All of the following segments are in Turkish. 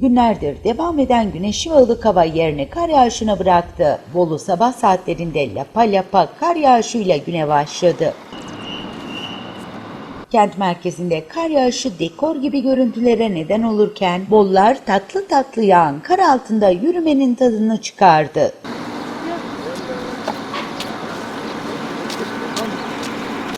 Günlerdir devam eden güneşli ve ılık hava yerine kar yağışına bıraktı. Bolu sabah saatlerinde lapa lapa kar yağışıyla güne başladı. Kent merkezinde kar yağışı dekor gibi görüntülere neden olurken bollar tatlı tatlı yağan kar altında yürümenin tadını çıkardı.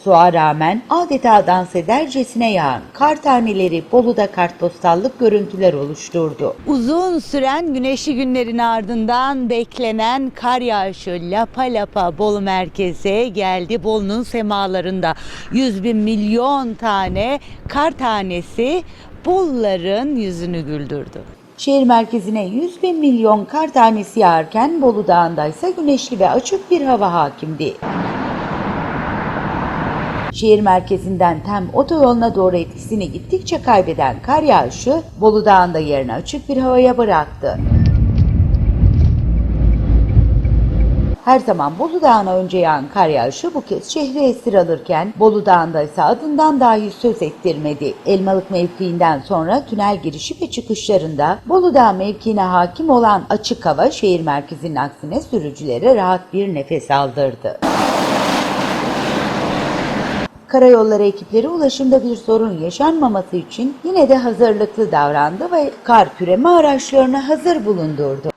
Soğuğa rağmen adeta dans edercesine yağan kar taneleri Bolu'da kartpostallık görüntüler oluşturdu. Uzun süren güneşli günlerin ardından beklenen kar yağışı lapa lapa Bolu merkeze geldi. Bolu'nun semalarında 100 bin milyon tane kar tanesi Boluların yüzünü güldürdü. Şehir merkezine 100 bin milyon kar tanesi yağarken Bolu Dağı'nda ise güneşli ve açık bir hava hakimdi. Şehir merkezinden tem otoyoluna doğru etkisini gittikçe kaybeden kar yağışı Bolu Dağı'nda yerini açık bir havaya bıraktı. Her zaman Bolu Dağı'na önce yağan kar yağışı bu kez şehri esir alırken Bolu Dağı'nda ise adından dahi söz ettirmedi. Elmalık mevkiinden sonra tünel girişi ve çıkışlarında Bolu Dağı mevkiine hakim olan açık hava şehir merkezinin aksine sürücülere rahat bir nefes aldırdı. Karayolları ekipleri ulaşımda bir sorun yaşanmaması için yine de hazırlıklı davrandı ve kar küreme araçlarını hazır bulundurdu.